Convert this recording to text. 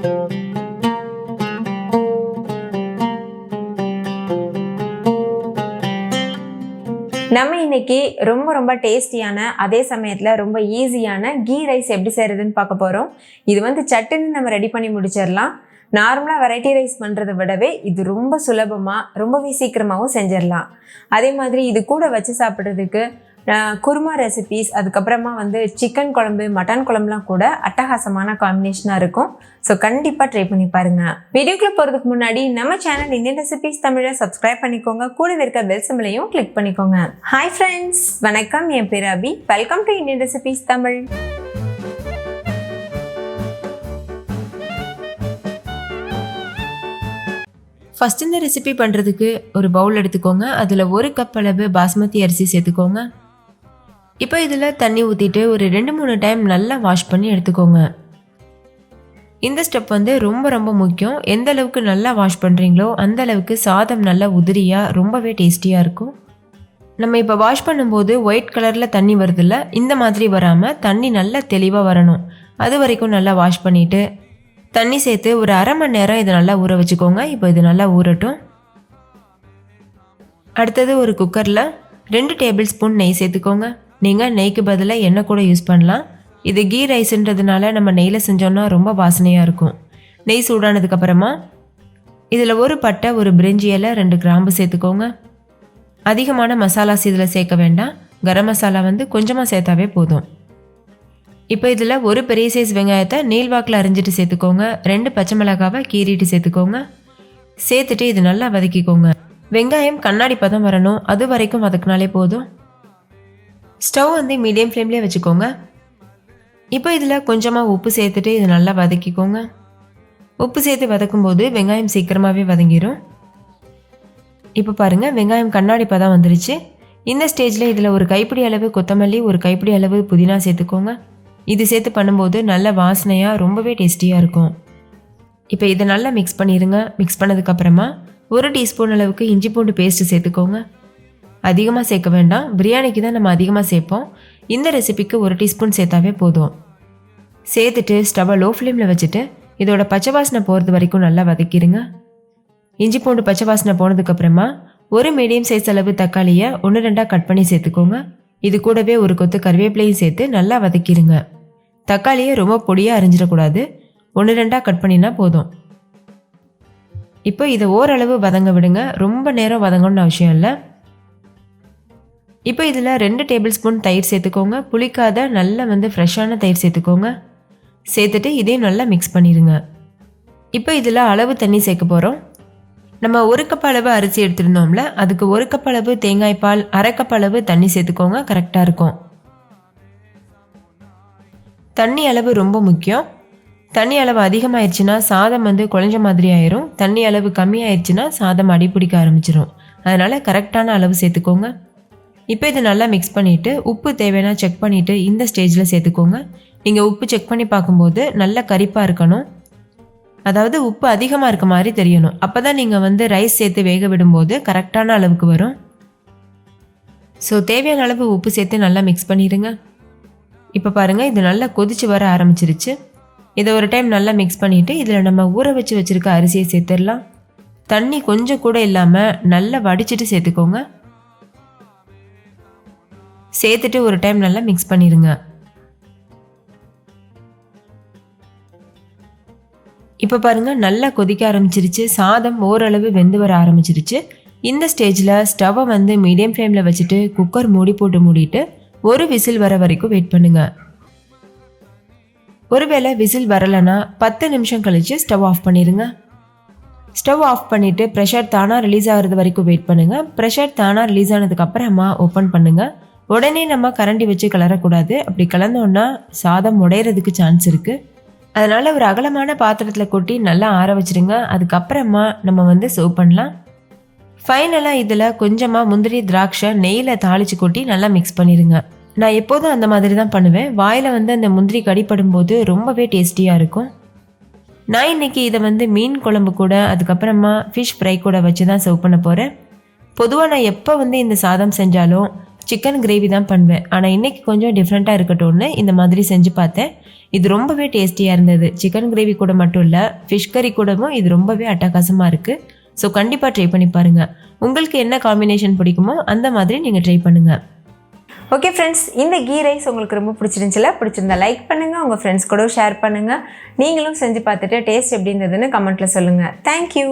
நம்ம இன்னைக்கு ரொம்ப ரொம்ப டேஸ்டியான அதே சமயத்தில் ரொம்ப ஈஸியான கீ ரைஸ் எப்படி செய்கிறதுன்னு பார்க்க போகிறோம் இது வந்து சட்டுன்னு நம்ம ரெடி பண்ணி முடிச்சிடலாம். நார்மலாக வெரைட்டி ரைஸ் பண்ணுறதை விடவே இது ரொம்ப சுலபமாக ரொம்பவே சீக்கிரமாகவும் செஞ்சிடலாம். அதே மாதிரி இது கூட வச்சு சாப்பிட்றதுக்கு குருமா ரெசிபீஸ் அதுக்கப்புறமா வந்து சிக்கன் குழம்பு மட்டன் குழம்புலாம் கூட அட்டகாசமான காம்பினேஷனாக இருக்கும். ஸோ கண்டிப்பாக ட்ரை பண்ணி பாருங்க. வீடியோக்குள்ள போகிறதுக்கு முன்னாடி நம்ம சேனல் இந்தியன் ரெசிபீஸ் தமிழை சப்ஸ்கிரைப் பண்ணிக்கோங்க. கூடவே இருக்க பெல் சிம்பிளையும் கிளிக் பண்ணிக்கோங்க. ஹாய் ஃப்ரெண்ட்ஸ் வணக்கம். என் பேர் Abhi. Welcome to Indian recipes Tamil. First இந்த ரெசிபி பண்ணுறதுக்கு ஒரு பவுல் எடுத்துக்கோங்க. அதில் ஒரு கப் அளவு பாஸ்மதி அரிசி சேர்த்துக்கோங்க. இப்போ இதில் தண்ணி ஊற்றிட்டு ஒரு ரெண்டு மூணு டைம் நல்லா வாஷ் பண்ணி எடுத்துக்கோங்க. இந்த ஸ்டெப் வந்து ரொம்ப ரொம்ப முக்கியம். எந்த அளவுக்கு நல்லா வாஷ் பண்ணுறீங்களோ அந்த அளவுக்கு சாதம் நல்லா உதிரியாக ரொம்பவே டேஸ்டியாக இருக்கும். நம்ம இப்போ வாஷ் பண்ணும்போது ஒயிட் கலரில் தண்ணி வருதுல்ல இந்த மாதிரி வராமல் தண்ணி நல்லா தெளிவாக வரணும். அது வரைக்கும் நல்லா வாஷ் பண்ணிவிட்டு தண்ணி சேர்த்து ஒரு அரை மணி நேரம் இதை நல்லா ஊற வச்சுக்கோங்க. இப்போ இது நல்லா ஊறட்டும். அடுத்தது ஒரு குக்கரில் ரெண்டு டேபிள் ஸ்பூன் நெய் சேர்த்துக்கோங்க. நீங்கள் நெய்க்கு பதிலாக எண்ணெய் கூட யூஸ் பண்ணலாம். இது கீ ரைஸ்ன்றதுனால நம்ம நெய்யில் செஞ்சோன்னா ரொம்ப வாசனையாக இருக்கும். நெய் சூடானதுக்கப்புறமா இதில் ஒரு பட்டை ஒரு பிரிஞ்சி இலை ரெண்டு கிராம்பு சேர்த்துக்கோங்க. அதிகமான மசாலாஸ் இதில் சேர்க்க வேண்டாம். கரம் மசாலா வந்து கொஞ்சமாக சேர்த்தாவே போதும். இப்போ இதில் ஒரு பெரிய சைஸ் வெங்காயத்தை நீள்வாக்கில் அரிஞ்சிட்டு சேர்த்துக்கோங்க. ரெண்டு பச்சை மிளகாவை கீறிட்டு சேர்த்துக்கோங்க. சேர்த்துட்டு இது நல்லா வதக்கிக்கோங்க. வெங்காயம் கண்ணாடி பதம் வரணும். அது வரைக்கும் வதக்குனாலே போதும். ஸ்டவ் வந்து மீடியம் ஃப்ளேம்லேயே வச்சுக்கோங்க. இப்போ இதில் கொஞ்சமாக உப்பு சேர்த்துட்டு இது நல்லா வதக்கிக்கோங்க. உப்பு சேர்த்து வதக்கும்போது வெங்காயம் சீக்கிரமாகவே வதங்கிடும் இப்போ பாருங்கள் வெங்காயம் கண்ணாடி பதம் வந்துருச்சு. இந்த ஸ்டேஜில் இதில் ஒரு கைப்பிடி அளவு கொத்தமல்லி ஒரு கைப்பிடி அளவு புதினா சேர்த்துக்கோங்க. இது சேர்த்து பண்ணும்போது நல்ல வாசனையாக ரொம்பவே டேஸ்டியாக இருக்கும். இப்போ இதை நல்லா மிக்ஸ் பண்ணிடுங்க மிக்ஸ் பண்ணதுக்கப்புறமா ஒரு டீஸ்பூன் அளவுக்கு இஞ்சி பூண்டு பேஸ்ட்டு சேர்த்துக்கோங்க. அதிகமாக சேர்க்க வேண்டாம். பிரியாணிக்கு தான் நம்ம அதிகமாக சேர்ப்போம். இந்த ரெசிபிக்கு ஒரு டீஸ்பூன் சேர்த்தாவே போதும். சேர்த்துட்டு ஸ்டவ்வை லோ ஃப்ளேமில் வச்சுட்டு இதோட பச்சை வாசனை போகிறது வரைக்கும் நல்லா வதக்கிடுங்க இஞ்சி பூண்டு பச்சை வாசனை போனதுக்கப்புறமா ஒரு மீடியம் சைஸ் அளவு தக்காளியை ஒன்று ரெண்டாக கட் பண்ணி சேர்த்துக்கோங்க. இது கூடவே ஒரு கொத்து கருவேப்பிலையும் சேர்த்து நல்லா வதக்கிடுங்க தக்காளியை ரொம்ப பொடியாக அரிஞ்சிடக்கூடாது. ஒன்று ரெண்டாக கட் பண்ணினா போதும். இப்போ இதை ஓரளவு வதங்க விடுங்க. ரொம்ப நேரம் வதங்கணும்னு அவசியம் இல்லை. இப்போ இதில் ரெண்டு டேபிள் ஸ்பூன் தயிர் சேர்த்துக்கோங்க. புளிக்காத நல்லா வந்து ஃப்ரெஷ்ஷான தயிர் சேர்த்துக்கோங்க. சேர்த்துட்டு இதையும் நல்லா மிக்ஸ் பண்ணிடுங்க. இப்போ இதில் அளவு தண்ணி சேர்க்க போகிறோம் நம்ம ஒரு கப் அளவு அரிசி எடுத்திருந்தோம்ல அதுக்கு ஒரு கப் அளவு தேங்காய் பால் அரை கப் அளவு தண்ணி சேர்த்துக்கோங்க கரெக்டாக இருக்கும். தண்ணி அளவு ரொம்ப முக்கியம். தண்ணி அளவு அதிகமாயிருச்சுன்னா சாதம் வந்து குழஞ்ச மாதிரி ஆயிரும். தண்ணி அளவு கம்மியாயிருச்சுன்னா சாதம் அடிப்பிடிக்க ஆரம்பிச்சிடும் அதனால கரெக்டான அளவு சேர்த்துக்கோங்க. இப்போ இது நல்லா மிக்ஸ் பண்ணிவிட்டு உப்பு தேவைன்னா செக் பண்ணிவிட்டு இந்த ஸ்டேஜில் சேர்த்துக்கோங்க. நீங்கள் உப்பு செக் பண்ணி பார்க்கும்போது நல்ல கரிப்பாக இருக்கணும். அதாவது உப்பு அதிகமாக இருக்க மாதிரி தெரியணும். அப்போ தான் நீங்கள் வந்து ரைஸ் சேர்த்து வேக விடும்போது கரெக்டான அளவுக்கு வரும். ஸோ தேவையான அளவு உப்பு சேர்த்து நல்லா மிக்ஸ் பண்ணிடுங்க. இப்போ பாருங்கள் இது நல்லா கொதிச்சு வர ஆரம்பிச்சிருச்சு. இதை ஒரு டைம் நல்லா மிக்ஸ் பண்ணிவிட்டு இதில் நம்ம ஊற வச்சு வச்சுருக்க அரிசியை சேர்த்துடலாம். தண்ணி கொஞ்சம் கூட இல்லாமல் நல்லா வடிச்சிட்டு சேர்த்துக்கோங்க. சேர்த்துட்டு ஒரு டைம் நல்லா மிக்ஸ் பண்ணிடுங்க இப்போ பாருங்கள் நல்லா கொதிக்க ஆரம்பிச்சிருச்சு. சாதம் ஓரளவு வெந்து வர ஆரம்பிச்சிருச்சு. இந்த ஸ்டேஜில் ஸ்டவ்வை வந்து மீடியம் ஃப்ளேமில் வச்சுட்டு குக்கர் மூடி போட்டு மூடிட்டு ஒரு விசில் வர வரைக்கும் வெயிட் பண்ணுங்கள் ஒருவேளை விசில் வரலைன்னா பத்து நிமிஷம் கழித்து ஸ்டவ் ஆஃப் பண்ணிடுங்க ஸ்டவ் ஆஃப் பண்ணிவிட்டு ப்ரெஷர் தானாக ரிலீஸ் ஆகிறது வரைக்கும் வெயிட் பண்ணுங்கள் ப்ரெஷர் தானாக ரிலீஸ் ஆனதுக்கப்புறமா ஓப்பன் பண்ணுங்கள் உடனே நம்ம கரண்டி வச்சு கலரக்கூடாது அப்படி கலந்தோன்னா சாதம் உடையிறதுக்கு சான்ஸ் இருக்குது அதனால் ஒரு அகலமான பாத்திரத்தில் கொட்டி நல்லா ஆற வச்சிருங்க. அதுக்கப்புறமா நம்ம வந்து சர்வ் பண்ணலாம். ஃபைனலாக இதில் கொஞ்சமாக முந்திரி திராட்சை நெய்யில் தாளிச்சு கொட்டி நல்லா மிக்ஸ் பண்ணிடுங்க நான் எப்போதும் அந்த மாதிரி தான் பண்ணுவேன். வாயில் வந்து அந்த முந்திரி கடிப்படும் போது ரொம்பவே டேஸ்டியாக இருக்கும். நான் இன்னைக்கு இதை வந்து மீன் குழம்பு கூட அதுக்கப்புறமா ஃபிஷ் ஃப்ரை கூட வச்சு தான் சர்வ் பண்ண போகிறேன் பொதுவாக நான் எப்போ வந்து இந்த சாதம் செஞ்சாலும் சிக்கன் கிரேவி தான் பண்ணுவேன். ஆனால் இன்றைக்கி கொஞ்சம் டிஃப்ரெண்ட்டாக இருக்கட்டும்னு இந்த மாதிரி செஞ்சு பார்த்தேன். இது ரொம்பவே டேஸ்டியாக இருந்தது. சிக்கன் கிரேவி கூட மட்டும் இல்லை ஃபிஷ் கறி கூடவும் இது ரொம்பவே அட்டகாசமாக இருக்குது ஸோ கண்டிப்பாக ட்ரை பண்ணி பாருங்கள் உங்களுக்கு என்ன காம்பினேஷன் பிடிக்குமோ அந்த மாதிரி நீங்கள் ட்ரை பண்ணுங்கள் ஓகே ஃப்ரெண்ட்ஸ் இந்த கீ ரைஸ் உங்களுக்கு ரொம்ப பிடிச்சிருந்துச்சுல பிடிச்சிருந்தா லைக் பண்ணுங்கள் உங்கள் ஃப்ரெண்ட்ஸ் கூட ஷேர் பண்ணுங்கள் நீங்களும் செஞ்சு பார்த்துட்டு டேஸ்ட் எப்படி இருந்ததுன்னு கமெண்ட்டில் சொல்லுங்கள் தேங்க்யூ